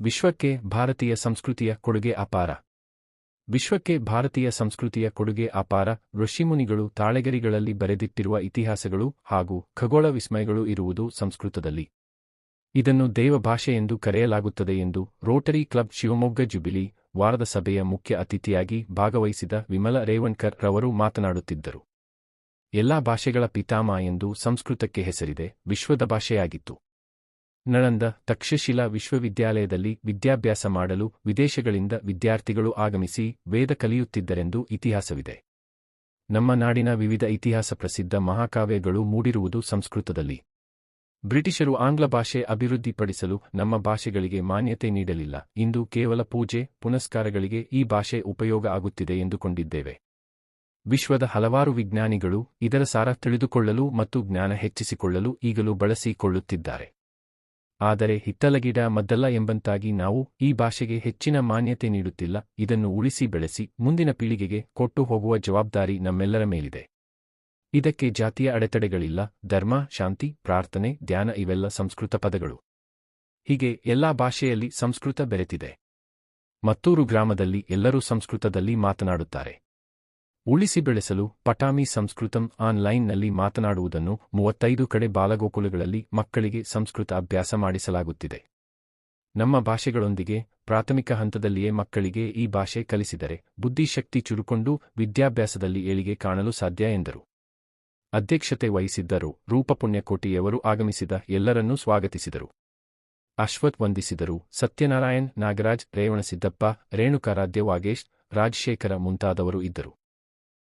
ವಿಶ್ವಕ್ಕೆ ಭಾರತೀಯ ಸಂಸ್ಕೃತಿಯ ಕೊಡುಗೆ ಅಪಾರ. ವಿಶ್ವಕ್ಕೆ ಭಾರತೀಯ ಸಂಸ್ಕೃತಿಯ ಕೊಡುಗೆ ಅಪಾರ ಋಷಿಮುನಿಗಳು ತಾಳೆಗರಿಗಳಲ್ಲಿ ಬರೆದಿಟ್ಟಿರುವ ಇತಿಹಾಸಗಳು ಹಾಗೂ ಖಗೋಳ ವಿಸ್ಮಯಗಳು ಇರುವುದು ಸಂಸ್ಕೃತದಲ್ಲಿ. ಇದನ್ನು ದೇವಭಾಷೆ ಎಂದು ಕರೆಯಲಾಗುತ್ತದೆ ಎಂದು ರೋಟರಿ ಕ್ಲಬ್ ಶಿವಮೊಗ್ಗ ಜುಬಿಲಿ ವಾರದ ಸಭೆಯ ಮುಖ್ಯ ಅತಿಥಿಯಾಗಿ ಭಾಗವಹಿಸಿದ ವಿಮಲ ರೇವಣ್ಕರ್ ರವರು ಮಾತನಾಡುತ್ತಿದ್ದರು. ಎಲ್ಲಾ ಭಾಷೆಗಳ ಪಿತಾಮ ಎಂದು ಸಂಸ್ಕೃತಕ್ಕೆ ಹೆಸರಿದೆ, ವಿಶ್ವದ ಭಾಷೆಯಾಗಿತ್ತು. ನಳಂದ ತಕ್ಷಶಿಲಾ ವಿಶ್ವವಿದ್ಯಾಲಯದಲ್ಲಿ ವಿದ್ಯಾಭ್ಯಾಸ ಮಾಡಲು ವಿದೇಶಗಳಿಂದ ವಿದ್ಯಾರ್ಥಿಗಳು ಆಗಮಿಸಿ ವೇದ ಕಲಿಯುತ್ತಿದ್ದರೆಂದು ಇತಿಹಾಸವಿದೆ. ನಮ್ಮ ನಾಡಿನ ವಿವಿಧ ಇತಿಹಾಸ ಪ್ರಸಿದ್ಧ ಮಹಾಕಾವ್ಯಗಳು ಮೂಡಿರುವುದು ಸಂಸ್ಕೃತದಲ್ಲಿ. ಬ್ರಿಟಿಷರು ಆಂಗ್ಲ ಭಾಷೆ ಅಭಿವೃದ್ಧಿಪಡಿಸಲು ನಮ್ಮ ಭಾಷೆಗಳಿಗೆ ಮಾನ್ಯತೆ ನೀಡಲಿಲ್ಲ. ಇಂದು ಕೇವಲ ಪೂಜೆ, ಪುನಸ್ಕಾರಗಳಿಗೆ ಈ ಭಾಷೆ ಉಪಯೋಗ ಆಗುತ್ತಿದೆ ಎಂದುಕೊಂಡಿದ್ದೇವೆ. ವಿಶ್ವದ ಹಲವಾರು ವಿಜ್ಞಾನಿಗಳು ಇದರ ಸಾರ ತಿಳಿದುಕೊಳ್ಳಲು ಮತ್ತು ಜ್ಞಾನ ಹೆಚ್ಚಿಸಿಕೊಳ್ಳಲು ಈಗಲೂ ಬಳಸಿಕೊಳ್ಳುತ್ತಿದ್ದಾರೆ. ಆದರೆ ಹಿತ್ತಲಗಿಡ ಮದ್ದಲ್ಲ ಎಂಬಂತಾಗಿ ನಾವು ಈ ಭಾಷೆಗೆ ಹೆಚ್ಚಿನ ಮಾನ್ಯತೆ ನೀಡುತ್ತಿಲ್ಲ, ಇದನ್ನು ಉಳಿಸಿ ಬೆಳೆಸಿ ಮುಂದಿನ ಪೀಳಿಗೆಗೆ ಕೊಟ್ಟು ಹೋಗುವ ಜವಾಬ್ದಾರಿ ನಮ್ಮೆಲ್ಲರ ಮೇಲಿದೆ. ಇದಕ್ಕೆ ಜಾತಿಯ ಅಡೆತಡೆಗಳಿಲ್ಲ, ಧರ್ಮ, ಶಾಂತಿ, ಪ್ರಾರ್ಥನೆ, ಧ್ಯಾನ ಇವೆಲ್ಲ ಸಂಸ್ಕೃತ ಪದಗಳು. ಹೀಗೆ ಎಲ್ಲಾ ಭಾಷೆಯಲ್ಲಿ ಸಂಸ್ಕೃತ ಬೆರೆತಿದೆ. ಮತ್ತೂರು ಗ್ರಾಮದಲ್ಲಿ ಎಲ್ಲರೂ ಸಂಸ್ಕೃತದಲ್ಲಿ ಮಾತನಾಡುತ್ತಾರೆ. ಉಳಿಸಿ ಬೆಳೆಸಲು ಪಟಾಮಿ ಸಂಸ್ಕೃತಂ ಆನ್ಲೈನ್ನಲ್ಲಿ ಮಾತನಾಡುವುದನ್ನು ಮೂವತ್ತೈದು ಕಡೆ ಬಾಲಗೋಕುಲಗಳಲ್ಲಿ ಮಕ್ಕಳಿಗೆ ಸಂಸ್ಕೃತ ಅಭ್ಯಾಸ ಮಾಡಿಸಲಾಗುತ್ತಿದೆ. ನಮ್ಮ ಭಾಷೆಗಳೊಂದಿಗೆ ಪ್ರಾಥಮಿಕ ಹಂತದಲ್ಲಿಯೇ ಮಕ್ಕಳಿಗೆ ಈ ಭಾಷೆ ಕಲಿಸಿದರೆ ಬುದ್ಧಿಶಕ್ತಿ ಚುರುಕೊಂಡು ವಿದ್ಯಾಭ್ಯಾಸದಲ್ಲಿ ಏಳಿಗೆ ಕಾಣಲು ಸಾಧ್ಯ ಎಂದರು. ಅಧ್ಯಕ್ಷತೆ ವಹಿಸಿದ್ದರು ರೂಪಪುಣ್ಯಕೋಟಿಯವರು ಆಗಮಿಸಿದ ಎಲ್ಲರನ್ನೂ ಸ್ವಾಗತಿಸಿದರು. ಅಶ್ವಥ್ ವಂದಿಸಿದರು ಸತ್ಯನಾರಾಯಣ್ ನಾಗರಾಜ್ ರೇವಣಸಿದ್ದಪ್ಪ ರೇಣುಕಾರಾಧ್ಯ ವಾಗೇಶ್, ರಾಜಶೇಖರ ಮುಂತಾದವರು ಇದ್ದರು.